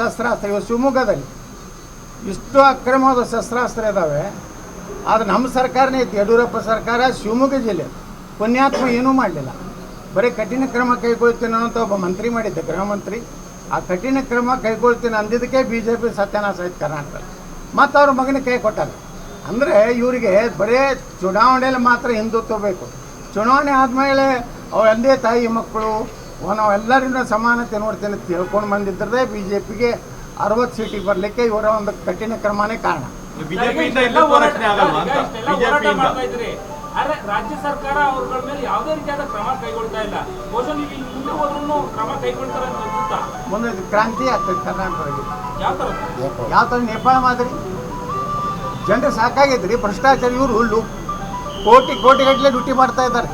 ಶಸ್ತ್ರಾಸ್ತ್ರ ಇವತ್ತು ಶಿವಮೊಗ್ಗದಲ್ಲಿ ಇಷ್ಟು ಅಕ್ರಮವಾದ ಶಸ್ತ್ರಾಸ್ತ್ರ ಇದ್ದಾವೆ ಆದರೆ ನಮ್ಮ ಸರ್ಕಾರನೇ ಐತಿ, ಯಡಿಯೂರಪ್ಪ ಸರ್ಕಾರ ಶಿವಮೊಗ್ಗ ಜಿಲ್ಲೆ. ಪುಣ್ಯಾತ್ಮ ಏನೂ ಮಾಡಲಿಲ್ಲ. ಬರೀ ಕಠಿಣ ಕ್ರಮ ಕೈಗೊಳ್ತೀನಿ ಅನ್ನೋಂಥ ಒಬ್ಬ ಮಂತ್ರಿ ಮಾಡಿದ್ದೆ, ಗೃಹ ಮಂತ್ರಿ. ಆ ಕಠಿಣ ಕ್ರಮ ಕೈಗೊಳ್ತೀನಿ ಅಂದಿದ್ದಕ್ಕೆ ಬಿ ಜೆ ಪಿ ಸತ್ಯನಾಶ ಆಯ್ತು ಕರ್ನಾಟಕದಲ್ಲಿ ಮತ್ತು ಅವ್ರ ಮಗನ ಕೈ ಕೊಟ್ಟಾರೆ. ಅಂದರೆ ಇವರಿಗೆ ಬರೇ ಚುನಾವಣೆಯಲ್ಲಿ ಮಾತ್ರ ಹಿಂದುತ್ವ ಬೇಕು. ಚುನಾವಣೆ ಆದಮೇಲೆ ಅವ್ರ ತಂದೆ ತಾಯಿ ಮಕ್ಕಳು ನಾವು ಎಲ್ಲರಿಂದ ಸಮಾನತೆ ನೋಡ್ತೇನೆ ತಿಳ್ಕೊಂಡು ಬಂದಿದ್ದರೆ ಬಿ ಜೆ ಪಿಗೆ ಅರವತ್ತು ಸೀಟಿಗೆ ಬರಲಿಕ್ಕೆ ಇವರ ಒಂದು ಕಠಿಣ ಕ್ರಮನೇ ಕಾರಣ. ರಾಜ್ಯ ಸರ್ಕಾರ ಅವ್ರಗಳ ಮೇಲೆ ಯಾವುದೇ ರೀತಿಯಾದ ಕ್ರಮ ಕೈಗೊಳ್ತಾ ಇಲ್ಲ. ಬಹುಶಃ ನೀವು ಇನ್ನು ಮುಂದೆ ಹೋದ್ರೂ ಕ್ರಮ ಕೈಗೊಳ್ತಾರೆ ಅಂತ ಅನ್ಸುತ್ತಾ? ಮುಂದೆ ಕ್ರಾಂತಿ ಆಗ್ತದೆ ಕರ್ನಾಟಕದಲ್ಲಿ. ಯಾವ ತರ ಯಾವ ಥರ ನೇಪಾಳ ಮಾದರಿ? ಜನರು ಸಾಕಾಗೈತೆ ರೀ ಭ್ರಷ್ಟಾಚಾರ ಇವರು ಹುಲ್ಲು ಕೋಟಿ ಕೋಟಿಗಟ್ಟಲೆ ಡ್ಯೂಟಿ ಮಾಡ್ತಾ ಇದ್ದಾರೆ.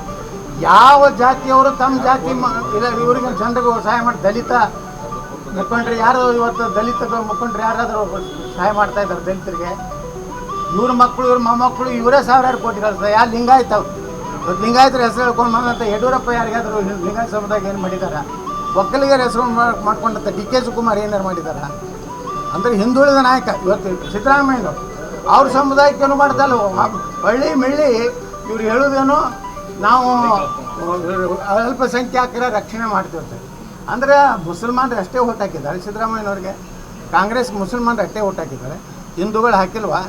ಯಾವ ಜಾತಿಯವರು ತಮ್ಮ ಜಾತಿ ಇಲ್ಲ ಇವರಿಗೆ ಜನರಿಗೆ ಸಹಾಯ ಮಾಡಿ ದಲಿತ ಮುಖಂಡರು ಯಾರು, ಇವತ್ತು ದಲಿತ ಮುಖಂಡರು ಯಾರಾದರೂ ಸಹಾಯ ಮಾಡ್ತಾ ಇದ್ದಾರೆ ದಲಿತರಿಗೆ. ಇವ್ರ ಮಕ್ಕಳು ಇವ್ರ ಮೊಮ್ಮಕ್ಕಳು ಇವರೇ ಸಾವಿರಾರು ಕೋಟಿ ಕಳಿಸ್ತಾರೆ. ಯಾರು ಲಿಂಗಾಯತ್ ಅವ್ರು? ಲಿಂಗಾಯತರ ಹೆಸರು ಹೇಳ್ಕೊಂಡು ಮಾಡಿದಂಥ ಯಡಿಯೂರಪ್ಪ ಯಾರಿಗಾದರೂ ಲಿಂಗಾಯತ ಸಮುದಾಯ ಏನು ಮಾಡಿದ್ದಾರೆ ಒಕ್ಕಲಿಗರ ಹೆಸರು ಮಾಡ್ಕೊಂಡಂತ ಡಿ ಕೆ ಶಿವಕುಮಾರ್ ಏನಾರು ಮಾಡಿದ್ದಾರೆ ಅಂದರೆ ಹಿಂದುಳಿದ ನಾಯಕ, ಇವತ್ತು ಸಿದ್ದರಾಮಯ್ಯನವರು. ಅವ್ರ ಸಮುದಾಯಕ್ಕೇನು ಮಾಡ್ತಲ್ಲ ಹಳ್ಳಿ, ಮಿಳ್ಳಿ, ಇವ್ರು ಹೇಳೋದೇನು ನಾವು ಅಲ್ಪಸಂಖ್ಯಾತರ ರಕ್ಷಣೆ ಮಾಡ್ತಿರ್ತಾರೆ ಅಂದರೆ ಮುಸಲ್ಮಾನರು ಅಷ್ಟೇ ಓಟ್ ಹಾಕಿದ್ದಾರೆ, ಸಿದ್ದರಾಮಯ್ಯನವ್ರಿಗೆ. ಕಾಂಗ್ರೆಸ್ ಮುಸಲ್ಮಾನರು ಅಷ್ಟೇ ಓಟ್ ಹಾಕಿದ್ದಾರೆ. ಹಿಂದೂಗಳು ಹಾಕಿಲ್ವಾ?